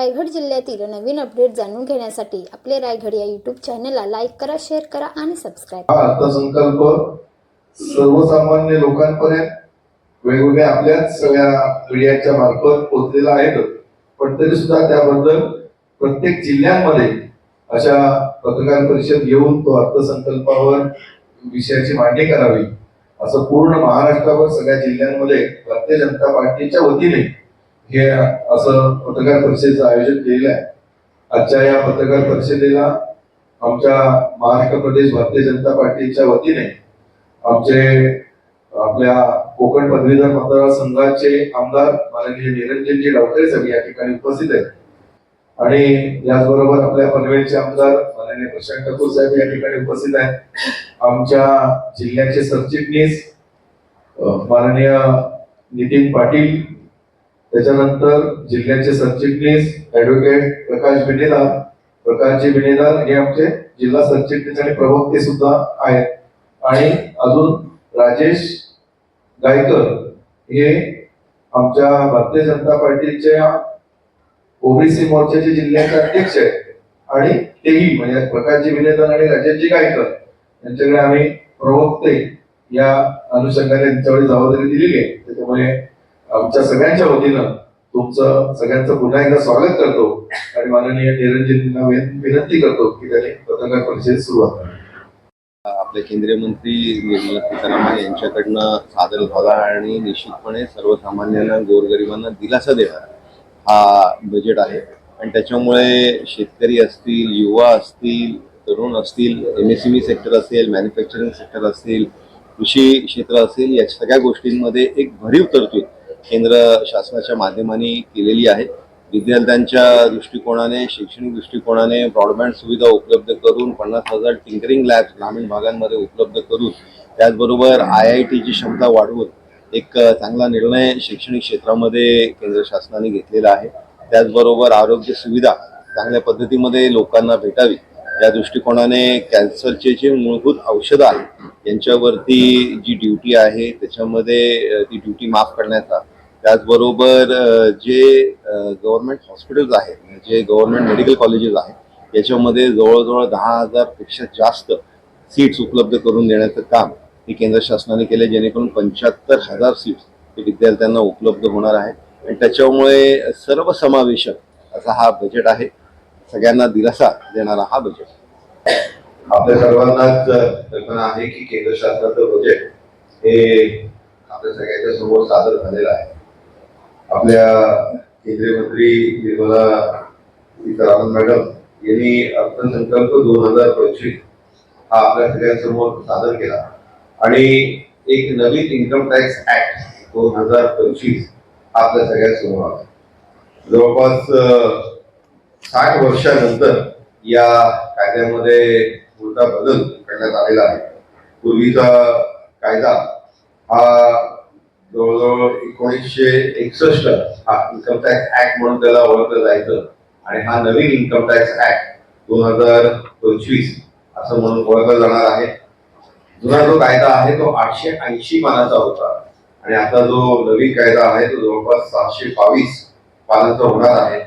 रायगड जिल्ह्यातील नवीन अपडेट जाणून घेण्यासाठी आपले रायगड या यूट्यूब चॅनलला लाईक करा शेअर करा आणि सबस्क्राईब हा अर्थसंकल्प सर्वसामान्य लोकांपर्यंत वेगवेगळ्या आपल्याच सगळ्या मीडियाच्या मार्फत पोहोचलेला आहे. पण तरी सुद्धा त्याबद्दल प्रत्येक जिल्ह्यांमध्ये अशा पत्रकार परिषद घेऊन तो अर्थसंकल्पावर विषयाची मांडणी करावी असं पूर्ण महाराष्ट्रावर सगळ्या जिल्ह्यांमध्ये भारतीय जनता पार्टीच्या वतीने हे असं पत्रकार परिषदेचं आयोजन केलेलं आहे. आजच्या या पत्रकार परिषदेला आमच्या महाराष्ट्र प्रदेश भारतीय जनता पार्टीच्या वतीने आमचे आपल्या कोकण पदवीधर मतदारसंघाचे आमदार माननीय निरंजनजी डावकरे साहेब या ठिकाणी उपस्थित आहेत. आणि याचबरोबर आपल्या पनवेलचे आमदार माननीय प्रशांत ठाकूर साहेब या ठिकाणी उपस्थित आहेत. आमच्या जिल्ह्याचे सरचिटणीस माननीय नितीन पाटील त्याच्यानंतर जिल्ह्याचे सरचिटणीस ऍडव्होकेट प्रकाश बिनेदार प्रकाशजी बिनेदार हे आमचे जिल्हा सरचिटणीस आणि प्रवक्ते सुद्धा आहेत. आणि अजून राजेश गायकर हे आमच्या भारतीय जनता पार्टीच्या ओबीसी मोर्चाचे जिल्ह्याचे अध्यक्ष आहेत. आणि तेही म्हणजे प्रकाशजी विनेदार आणि राजेशजी गायकर यांच्याकडे आम्ही प्रवक्ते या अनुषंगाने त्यांच्याकडे जबाबदारी दिलेली आहे. त्याच्यामुळे आमच्या सगळ्यांच्या वतीनं तुमचं सगळ्यांचं पुन्हा एकदा स्वागत करतो आणि माननीय निरंजनजींना विन- विनंती करतो की त्यांनी पत्रकार परिषद सुरुवात करावी. आपले केंद्रीय मंत्री निर्मला सीतारामन यांच्याकडनं सादर झाला आणि निश्चितपणे सर्वसामान्यांना गोरगरिबांना दिलासा देणारा हा बजेट आहे आणि त्याच्यामुळे शेतकरी असतील युवा असतील तरुण असतील M S M E sector असेल मॅन्युफॅक्चरिंग सेक्टर असतील कृषी क्षेत्र असेल या सगळ्या गोष्टींमध्ये एक भरीव तरतूद केंद्र शासनाच्या माध्यमाने केलेली आहे. विद्यार्थ्यांच्या दृष्टिकोनाने शैक्षणिक दृष्टिकोनाने ब्रॉडबँड सुविधा उपलब्ध करून पन्नास हजार टिंकरिंग लॅब्स ग्रामीण भागांमध्ये उपलब्ध करून त्याचबरोबर आय आय टीची क्षमता वाढवून एक चांगला निर्णय शैक्षणिक क्षेत्रामध्ये केंद्र शासनाने घेतलेला आहे. त्याचबरोबर आरोग्य सुविधा चांगल्या पद्धतीमध्ये लोकांना भेटावी या दृष्टिकोनाने कॅन्सरचे जे मूलभूत औषधं आहेत यांच्यावरती जी ड्युटी आहे त्याच्यामध्ये ती ड्युटी माफ करण्याचा त्याचबरोबर जे गव्हर्नमेंट हॉस्पिटल्स आहेत जे गव्हर्नमेंट मेडिकल कॉलेजेस आहेत याच्यामध्ये जवळजवळ दहा हजारपेक्षा जास्त सीट्स उपलब्ध करून देण्याचं काम हे केंद्र शासनाने केले जेणेकरून पंच्याहत्तर हजार सीट्स हे विद्यार्थ्यांना उपलब्ध होणार आहे आणि त्याच्यामुळे सर्वसमावेशक असा हा बजेट आहे. सगळ्यांना दिलासा देणारा हा बजेट. आपल्या सर्वांनाच कल्पना आहे की केंद्र शासनाचं बजेट हे आपल्या सगळ्यांच्या समोर सादर झालेलं आहे. आपल्या केंद्रीय मंत्री निर्मला सीतारामन मॅडम यांनी अर्थसंकल्प दोन हजार पंचवीस हा आपल्या सगळ्यांसमोर सादर केला. आणि एक नवीन इन्कम टॅक्स ऍक्ट दोन हजार पंचवीस हा आपल्या सगळ्यांसमोर आला. जवळपास साठ वर्षानंतर या कायद्यामध्ये पुढचा बदल करण्यात आलेला आहे. पूर्वीचा कायदा हा जवळजवळ एकोणीसशे एकसष्ट हा इन्कम टॅक्स ऍक्ट म्हणून त्याला ओळखलं जायचं आणि हा नवीन इन्कम टॅक्स ऍक्ट दोन हजार पंचवीस असं म्हणून ओळखला जाणार आहे. जुना जो कायदा आहे तो आठशे ऐंशी पानाचा होता आणि आता जो नवीन कायदा आहे तो जवळपास सातशे बावीस पानाचा होणार आहे.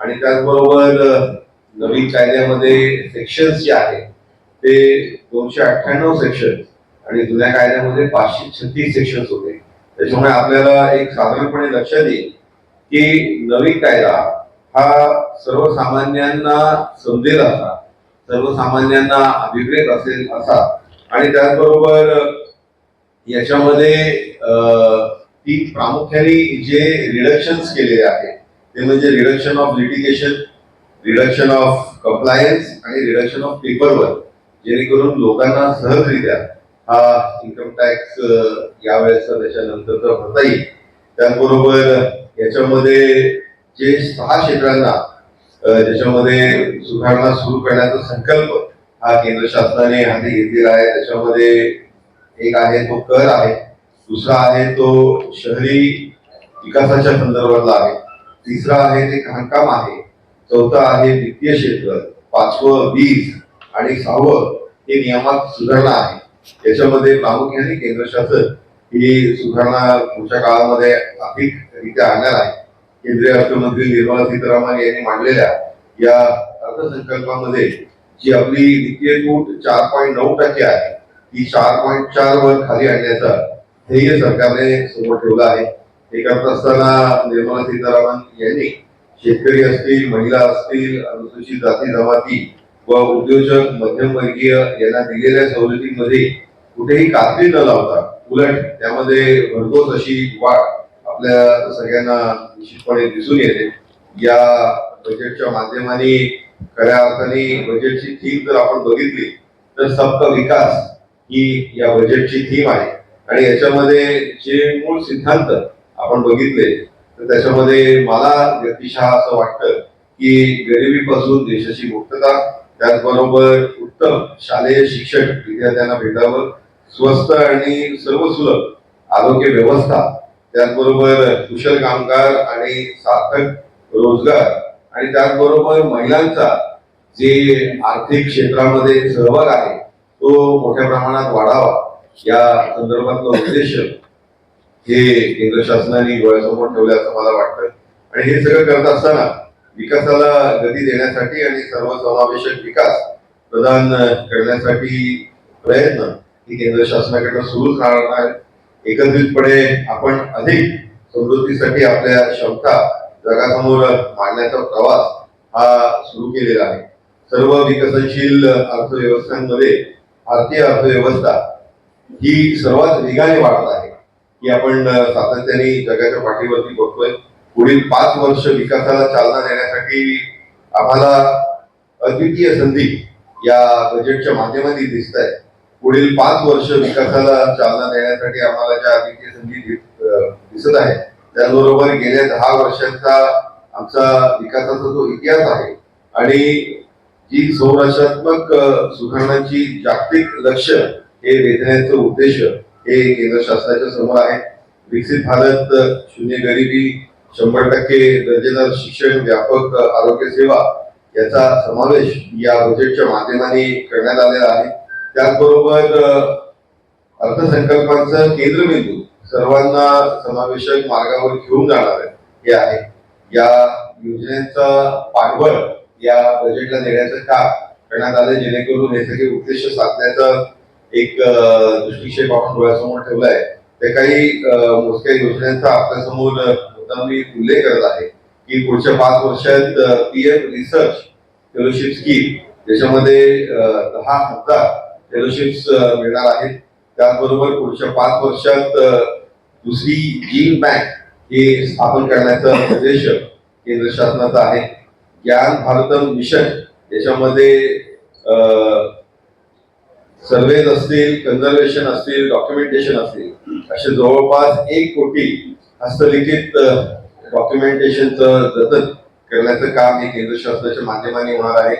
आणि त्याचबरोबर नवीन कायद्यामध्ये सेक्शन्स जे आहे ते दोनशे अठ्ठ्याण्णव सेक्शन आणि जुन्या कायद्यामध्ये पाचशे छत्तीस सेक्शन्स होते. त्याच्यामुळे आपल्याला एक साधारणपणे लक्षात येईल की नवीन कायदा हा सर्वसामान्यांना समजेल असा सर्वसामान्यांना अभिप्रेत असेल असा आणि त्याचबरोबर याच्यामध्ये ती प्रामुख्याने जे रिडक्शन्स केलेले आहेत ते म्हणजे reduction of litigation reduction of compliance आणि रिडक्शन ऑफ पेपर वर्क जेणेकरून लोकांना सहजरित्या हा इन्कम टॅक्स यावेळेचा त्याच्यानंतरचा भरता येईल. त्याचबरोबर याच्यामध्ये जे सहा क्षेत्रांना ज्याच्यामध्ये सुधारणा सुरू करण्याचा संकल्प हा केंद्र शासनाने हाती घेतलेला आहे. त्याच्यामध्ये एक आहे तो कर आहे दुसरा आहे तो शहरी विकासाच्या संदर्भातला आहे. तिसरा आहे ते खाणकाम आहे. चौथा आहे वित्तीय क्षेत्र. पाचवं वीज आणि सहावं हे नियमात सुधारणा आहे. याच्यामध्ये प्रामुख्याने केंद्र शासन ही सुधारणा पुढच्या काळामध्ये अधिकरित्या आणणार आहे. केंद्रीय अर्थमंत्री निर्मला सीतारामन यांनी मांडलेल्या या अर्थसंकल्पामध्ये जी आपली वित्तीय तूट चार पॉईंट नऊ टक्के आहे ती चार पॉईंट चार वर खाली आणण्याचा ध्येय सरकारने समोर ठेवलं आहे. हे करत असताना निर्मला सीतारामन यांनी शेतकरी असतील महिला असतील अनुसूचित जाती जमाती व उद्योजक मध्यमवर्गीय यांना दिलेल्या सवलतीमध्ये कुठेही कात्री न लावता उलट त्यामध्ये भरघोस अशी वाढ आपल्या सगळ्यांना निश्चितपणे दिसून येते. या बजेटच्या माध्यमाने खऱ्या अर्थाने बजेटची थीम जर आपण बघितली तर सबका विकास ही या बजेटची थीम आहे. आणि याच्यामध्ये जे मूळ सिद्धांत आपण बघितले तर त्याच्यामध्ये मला व्यक्तिशः असं वाटतं की गरिबीपासून देशाची मुक्तता त्याचबरोबर उत्तम शालेय शिक्षण विद्यार्थ्यांना भेटावं स्वस्त आणि सर्वसुलभ आरोग्य व्यवस्था त्याचबरोबर कुशल कामगार आणि सार्थक रोजगार आणि त्याचबरोबर महिलांचा जे आर्थिक क्षेत्रामध्ये सहभाग आहे तो मोठ्या प्रमाणात वाढावा या संदर्भातला उद्देश हे केंद्र शासनाने डोळ्यासमोर ठेवले असं मला वाटतं आणि हे सगळं करत असताना विकासाला गती देण्यासाठी आणि सर्वसमावेशक विकास प्रदान करण्यासाठी प्रयत्न ही केंद्र शासनाकडनं सुरूच राहणार आहेत एकत्रितपणे आपण अधिक समृद्धीसाठी आपल्या क्षमता जगासमोर मांडण्याचा प्रवास हा सुरू केलेला आहे. सर्व विकसनशील अर्थव्यवस्थांमध्ये भारतीय अर्थव्यवस्था ही सर्वात वेगाने वाढत आहे. की आपण सातत्याने जगाच्या पाठीवरती बघतोय. पुढील पाच वर्ष विकासाला चालना देण्यासाठी आम्हाला अद्वितीय संधी या बजेटच्या माध्यमातून दिसत आहे पुढील पाच वर्ष विकासाला चालना देण्यासाठी आम्हाला ज्या अद्वितीय संधी दिसत आहे त्याचबरोबर गेल्या दहा वर्षांचा आमचा विकासाचा जो इतिहास आहे आणि जी संरचनात्मक सुधारणांची जागतिक लक्ष हे वेधण्याचं उद्देश हे केंद्र शासनाच्या समोर आहे. विकसित भारत शून्य गरिबी शंभर टक्के दर्जेदार शिक्षण व्यापक आरोग्य सेवा याचा समावेश या बजेटच्या माध्यमाने करण्यात आलेला आहे. त्याचबरोबर अर्थसंकल्पांचा केंद्रबिंदू सर्वांना समावेशक मार्गावर घेऊन जाणार हे आहे. या योजनेचा पाठबळ या बजेटला देण्याचं काम करण्यात आलं जेणेकरून हे सगळे उद्देश साधण्याचा एक दृष्टिक्षेप आपण डोळ्यासमोर ठेवला आहे ते काही मोजक्या योजनांचा आपल्यासमोर मी उल्लेख करत आहे की पुढच्या पाच वर्षात P F research fellowship scheme त्याच्यामध्ये दहा हजार फेलोशिप्स मिळणार आहेत. त्याचबरोबर पुढच्या पाच वर्षात दुसरी जीन बँक ही स्थापन करण्याचा उद्देश केंद्र शासनाचा आहे. ज्ञान भारत मिशन याच्यामध्ये सर्वेज असतील कन्झर्वेशन असतील डॉक्युमेंटेशन असतील असे जवळपास एक कोटी हस्तलिखित डॉक्युमेंटेशनचं जतन करण्याचं काम हे केंद्र शासनाच्या माध्यमाने होणार आहे.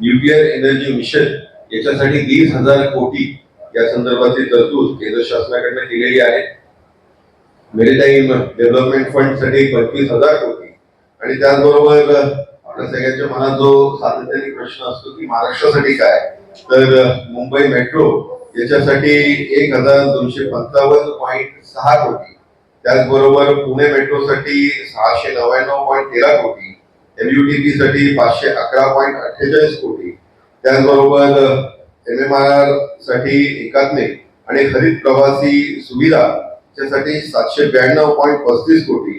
न्यूक्लिअर एनर्जी मिशन याच्यासाठी वीस हजार कोटी या संदर्भातली तरतूद केंद्र शासनाकडनं केलेली आहे. मेरीटाईम डेव्हलपमेंट फंडसाठी पंचवीस हजार कोटी. आणि त्याचबरोबर आपल्या सगळ्यांच्या मनात जो सातत्याने प्रश्न असतो की महाराष्ट्रासाठी काय? तर मुंबई मेट्रो याच्यासाठी एक हजार दोनशे पंचावन्न पॉईंट सहा कोटी. त्याचबरोबर पुणे मेट्रोसाठी सहाशे नव्याण्णव पॉईंट तेरा कोटी. एमयुटीपी साठी पाचशे अकरा पॉईंट अठ्ठेचाळीस कोटी. त्याचबरोबर एम एम आर आरसाठी एकात्मिक आणि हरित प्रवासी सुविधा त्यासाठी सातशे ब्याण्णव पॉईंट पस्तीस कोटी.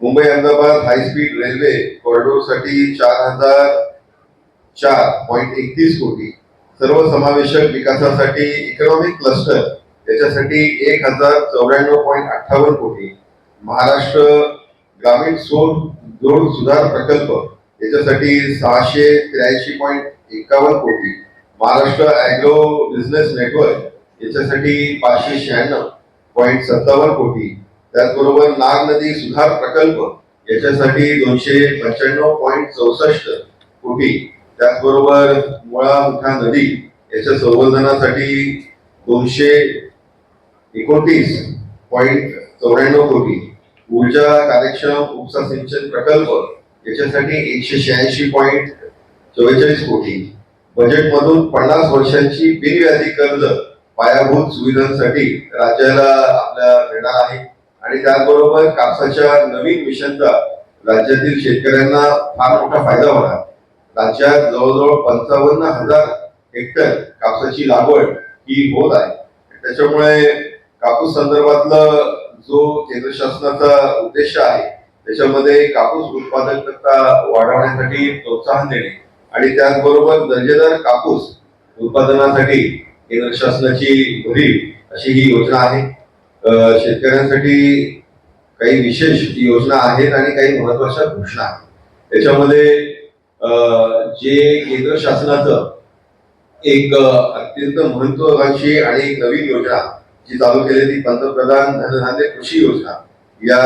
Mumbai Ahmedabad high speed railway कॉरिडोरसाठी चार हजार चार पॉईंट एकतीस कोटी. सर्व समावेशक विकासासाठी इकॉनॉमिक क्लस्टर याच्यासाठी एक हजार चौऱ्याण्णव पॉईंट अठ्ठावन्न कोटी महाराष्ट्र ग्रामीण सोन जोड सुधार प्रकल्प याच्यासाठी सहाशे त्र्याऐंशी पॉईंट एकावन्न कोटी महाराष्ट्र ॲग्रो बिझनेस नेटवर्क याच्यासाठी पाचशे शहाण्णव पॉईंट सत्तावन्न कोटी त्याचबरोबर नाग नदी सुधार प्रकल्प याच्यासाठी दोनशे पंच्याण्णव पॉईंट चौसष्ट कोटी त्याचबरोबर मुळा मुठा नदी याच्या संवर्धनासाठी दोनशे एकोणतीस पॉईंट चौऱ्याण्णव कोटी ऊर्जा कार्यक्षम उपसा सिंचन प्रकल्प याच्यासाठी एकशे शहाऐंशी पॉईंट चव्वेचाळीस कोटी. बजेटमधून पन्नास वर्षांची बिनव्याधी कर्ज पायाभूत सुविधांसाठी राज्याला आपल्या देणार आहे. आणि त्याचबरोबर कापसाच्या नवीन मिशनचा राज्यातील शेतकऱ्यांना फार मोठा फायदा होणार. राज्यात जवळजवळ पंचावन्न हजार हेक्टर कापसाची लागवड ही होत आहे. त्याच्यामुळे कापूस संदर्भातलं जो केंद्र शासनाचा उद्देश आहे त्याच्यामध्ये कापूस उत्पादकता वाढवण्यासाठी प्रोत्साहन देणे आणि त्याचबरोबर दर्जेदार कापूस उत्पादनासाठी केंद्र शासनाची भरीव अशी ही योजना आहे. शेतकऱ्यांसाठी काही विशेष योजना आहेत आणि काही महत्त्वाच्या घोषणा आहेत. त्याच्यामध्ये जे केंद्र शासनाचं एक अत्यंत महत्वाकांक्षी आणि एक नवीन योजना जी चालू केली ती पंतप्रधान धनधान्य कृषी योजना. या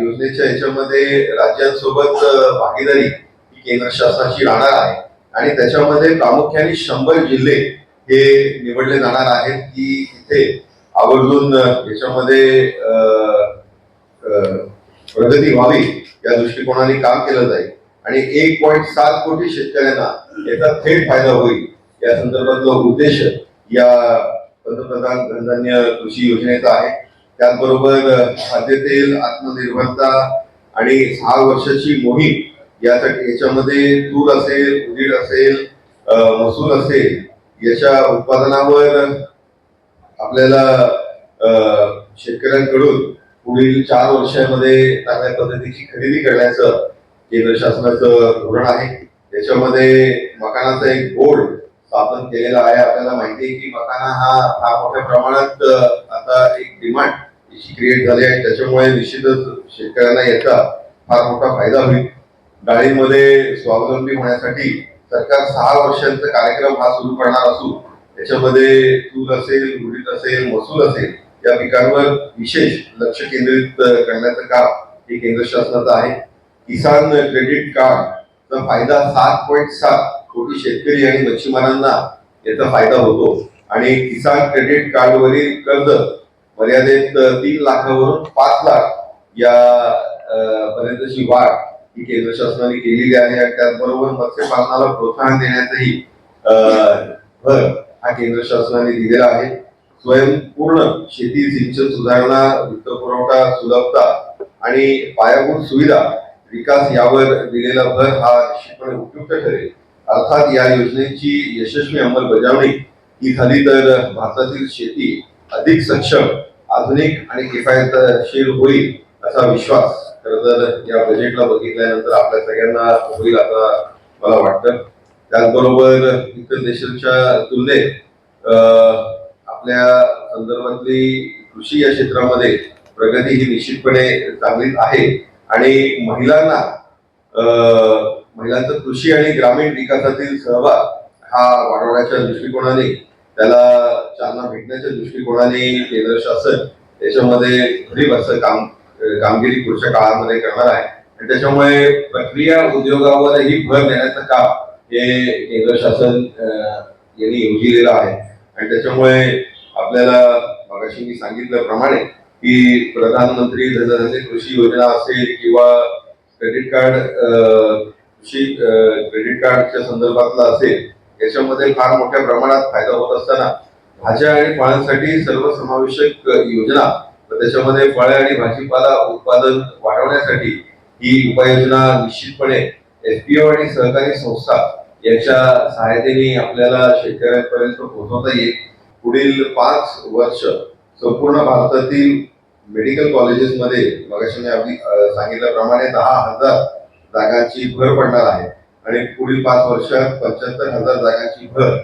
योजनेच्या याच्यामध्ये राज्यांसोबत भागीदारी ही केंद्र शासनाची राहणार आहे. आणि त्याच्यामध्ये प्रामुख्याने शंभर जिल्हे हे निवडले जाणार आहेत की तिथे आवर्जून याच्यामध्ये प्रगती व्हावी या दृष्टिकोनाने काम केलं जाईल. आणि एक पॉईंट सात कोटी शेतकऱ्यांना याचा थेट फायदा होईल. या संदर्भातला उद्देश या पंतप्रधान धनधान्य कृषी योजनेचा आहे. त्याचबरोबर खाद्यतेल आत्मनिर्भरता आणि सहा वर्षाची मोहीम यासाठी याच्यामध्ये तूर असेल उडीद असेल मसूर असेल याच्या उत्पादनावर आपल्याला शेतकऱ्यांकडून पुढील चार वर्षामध्ये चांगल्या पद्धतीची खरेदी करण्याचं केंद्र शासनाचं धोरण आहे. त्याच्यामध्ये मकानाचा एक बोर्ड स्थापन केलेला आहे. आपल्याला माहिती आहे की मकाना हा फार मोठ्या प्रमाणात आता एक डिमांड क्रिएट झाली आहे. त्याच्यामुळे निश्चितच शेतकऱ्यांना याचा फार मोठा फायदा होईल. डाळीमध्ये स्वावलंबी होण्यासाठी सरकार सहा वर्षांचा कार्यक्रम हा सुरू करणार असून त्याच्यामध्ये तूर असेल उडीद असेल मसूल असेल या पिकांवर विशेष लक्ष केंद्रित करण्याचं काम हे केंद्र शासनाचं आहे. किसान क्रेडिट कार्डचा फायदा सात पॉईंट सात कोटी शेतकरी आणि मच्छीमारांना याचा फायदा होतो. आणि किसान क्रेडिट कार्डवरील कर्ज मर्यादेत तीन लाखावरून पाच लाख या पर्यंतची वाढ ही केंद्र शासनाने केलेली आहे आणि त्याचबरोबर मत्स्यपालनाला प्रोत्साहन देण्याचाही भर हा केंद्र शासनाने दिलेला आहे. स्वयंपूर्ण शेती सिंचन सुधारणा वित्तपुरवठा सुलभता आणि पायाभूत सुविधा विकास यावर दिलेला भर हा निश्चितपणे उपयुक्त ठरेल. अर्थात या योजनेची यशस्वी अंमलबजावणी ही झाली तर भारतातील शेती अधिक सक्षम आधुनिक आणि किफायतशीर होईल असा विश्वास खरं तर या बजेटला बघितल्यानंतर आपल्या सगळ्यांना होईल आता मला वाटतं. त्याचबरोबर इतर देशांच्या तुलनेत आपल्या संदर्भातली कृषी या क्षेत्रामध्ये प्रगती ही निश्चितपणे चांगलीच आहे. आणि महिलांना महिलांचा कृषी आणि ग्रामीण विकासातील सहभाग हा वाढवण्याच्या दृष्टिकोनाने त्याला चालना भेटण्याच्या दृष्टिकोनाने केंद्र शासन याच्यामध्ये घरी असं काम कामगिरी पुढच्या काळामध्ये करणार आहे. आणि त्याच्यामुळे प्रक्रिया उद्योगावरही भर देण्याचं काम हे केंद्र शासन यांनी योजिलेलं आहे. आणि त्याच्यामुळे आपल्याला मगाशी मी सांगितल्याप्रमाणे की प्रधानमंत्री धनधान्य कृषी योजना असेल किंवा क्रेडिट कार्ड कृषी क्रेडिट कार्डच्या संदर्भातला असेल याच्यामध्ये फार मोठ्या प्रमाणात फायदा होत असताना भाज्या आणि फळांसाठी सर्वसमावेशक योजना त्याच्यामध्ये फळे आणि भाजीपाला उत्पादन वाढवण्यासाठी ही उपाययोजना निश्चितपणे एफपीओ आणि सहकारी संस्था यांच्या सहायतेने आपल्याला शेतकऱ्यांपर्यंत पोहोचवता येईल. पुढील पाच वर्ष संपूर्ण भारतातील मेडिकल कॉलेजेसमध्ये मगाशी मी अगदी सांगितल्याप्रमाणे दहा हजार जागांची भर पडणार आहे. आणि पुढील पाच वर्षात पंच्याहत्तर हजार जागांची भर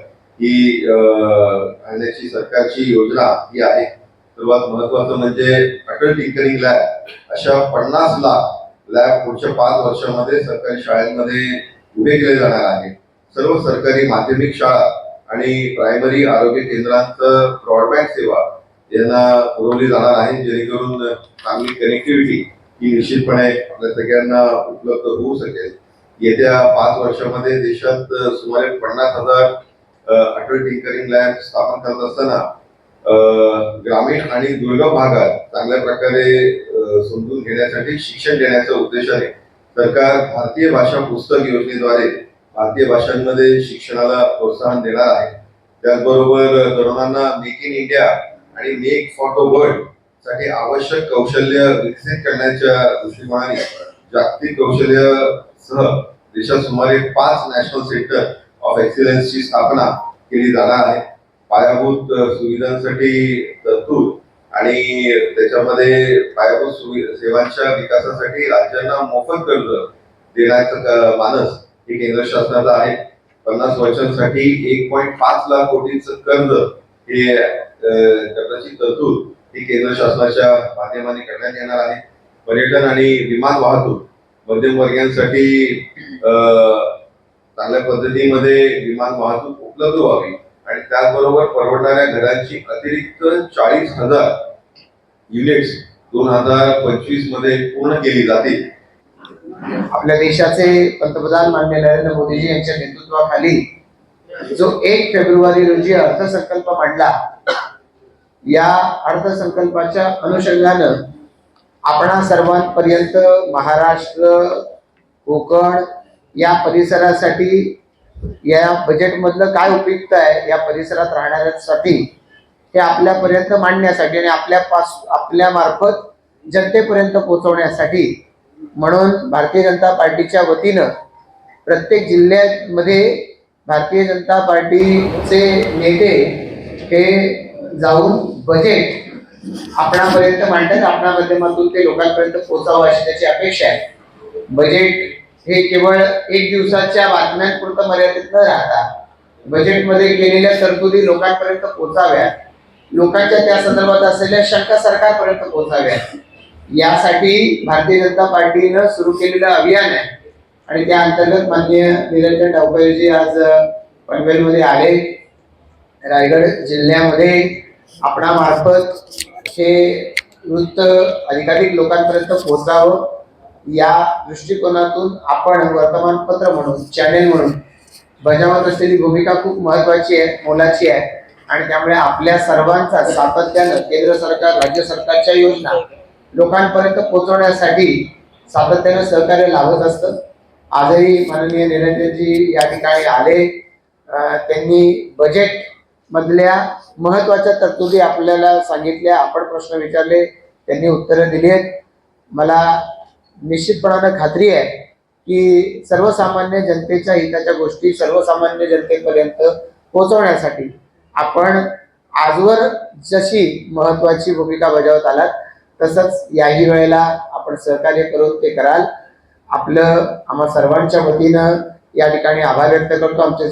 ही आणण्याची सरकारची योजना ही आहे. सर्वात महत्वाचं म्हणजे अटल टिंकरिंग लॅब. अशा पन्नास लाख लॅब पुढच्या पाच वर्षामध्ये सरकारी शाळांमध्ये उभे केले जाणार आहे. सर्व सरकारी माध्यमिक शाळा आणि प्रायमरी आरोग्य केंद्रांचं ब्रॉडबँड सेवा यांना पुरवली जाणार आहे जेणेकरून चांगली कनेक्टिव्हिटी ही निश्चितपणे आपल्या सगळ्यांना उपलब्ध होऊ शकेल. येत्या पाच वर्षामध्ये देशात सुमारे पन्नास हजार अटल टिंकरिंग लॅब स्थापन करत असताना ग्रामीण आणि दुर्गम भागात चांगल्या प्रकारे समजून घेण्यासाठी शिक्षण देण्याच्या उद्देशाने सरकार भारतीय भाषा पुस्तक योजनेद्वारे भारतीय भाषांमध्ये शिक्षणाला प्रोत्साहन देणार आहे. त्याचबरोबर तरुणांना मेक इन इंडिया आणि मेक फॉर द वर्ल्डसाठी आवश्यक कौशल्य विकसित करण्याच्या दृष्टिकोनाने जागतिक कौशल्य सह देशात सुमारे पाच नॅशनल सेंटर ऑफ एक्सिलन्सची स्थापना केली जाणार आहे. पायाभूत सुविधांसाठी तरतूद आणि त्याच्यामध्ये पायाभूत सुविधा सेवांच्या विकासासाठी राज्यांना मोफत कर्ज देण्याचं मानस हे केंद्र शासनाचा आहे. पन्नास वर्षांसाठी एक पॉईंट पाच लाख कोटीचं कर्ज हे अ, तरतूद ही केंद्र शासनाच्या माध्यमाने करण्यात येणार आहे. पर्यटन आणि विमान वाहतूक मध्यमवर्गीयांसाठी चांगल्या पद्धतीमध्ये विमान वाहतूक उपलब्ध व्हावी आणि त्याचबरोबर परवडणाऱ्या घरांची अतिरिक्त चाळीस हजार युनिट्स दोन हजार पंचवीसमध्ये पूर्ण केली जातील. आपल्या देशाचे पंतप्रधान माननीय नरेंद्र मोदीजी यांच्या नेतृत्वाखाली जो एक फेब्रुवारी रोजी अर्थसंकल्प मांडला या अर्थसंकल्पाच्या अनुषंगानं आपणा सर्वांपर्यंत महाराष्ट्र कोकण या परिसरासाठी या बजेटमधलं काय उपयुक्त आहे या परिसरात राहणाऱ्यांसाठी हे आपल्यापर्यंत मांडण्यासाठी आणि आपल्या पास आपल्यामार्फत जनतेपर्यंत पोहोचवण्यासाठी म्हणून भारतीय जनता पार्टीच्या वतीनं प्रत्येक जिल्ह्यामध्ये भारतीय जनता पार्टीचे नेते हे जाऊन बजेट आपणापर्यंत मांडतात. आपणा माध्यमातून ते लोकांपर्यंत पोहोचावं अशी त्याची अपेक्षा आहे. बजेट हे केवळ एक दिवसाच्या बातम्यांपुरतं मर्यादित न राहता बजेटमध्ये केलेल्या तरतुदी लोकांपर्यंत पोहोचाव्या लोकांच्या त्या संदर्भात असलेल्या शंका सरकारपर्यंत पोहोचाव्या यासाठी भारतीय जनता पार्टीनं सुरू केलेलं अभियान आहे. आणि त्या अंतर्गत माननीय निरंजन डावकरेजी आज पनवेलमध्ये आले. रायगड जिल्ह्यामध्ये आपणामार्फत हे वृत्त अधिकाधिक लोकांपर्यंत पोहोचावं या दृष्टिकोनातून आपण वर्तमानपत्र म्हणून चॅनेल म्हणून बजावत असलेली भूमिका खूप महत्वाची आहे मोलाची आहे. आणि त्यामुळे आपल्या सर्वांचा सातत्यानं केंद्र सरकार राज्य सरकारच्या योजना लोकांपर्यंत पोहोचवण्यासाठी सातत्यानं सहकार्य लाभत असतं. आजही माननीय निरंजनजी या ठिकाणी आले. त्यांनी बजेट मधल्या महत्त्वाच्या तरतुदी आपल्याला सांगितल्या. आपण प्रश्न विचारले त्यांनी उत्तरं दिली आहेत मला निश्चितपणानं खात्री आहे की सर्वसामान्य जनतेच्या हिताच्या गोष्टी सर्वसामान्य जनतेपर्यंत पोहोचवण्यासाठी आपण आजवर जशी महत्वाची भूमिका बजावत आलात तसंच याही वेळेला आपण सहकार्य करून ते कराल. आपलं आम्हा सर्वांच्या वतीनं या ठिकाणी आभार व्यक्त करतो. आमच्या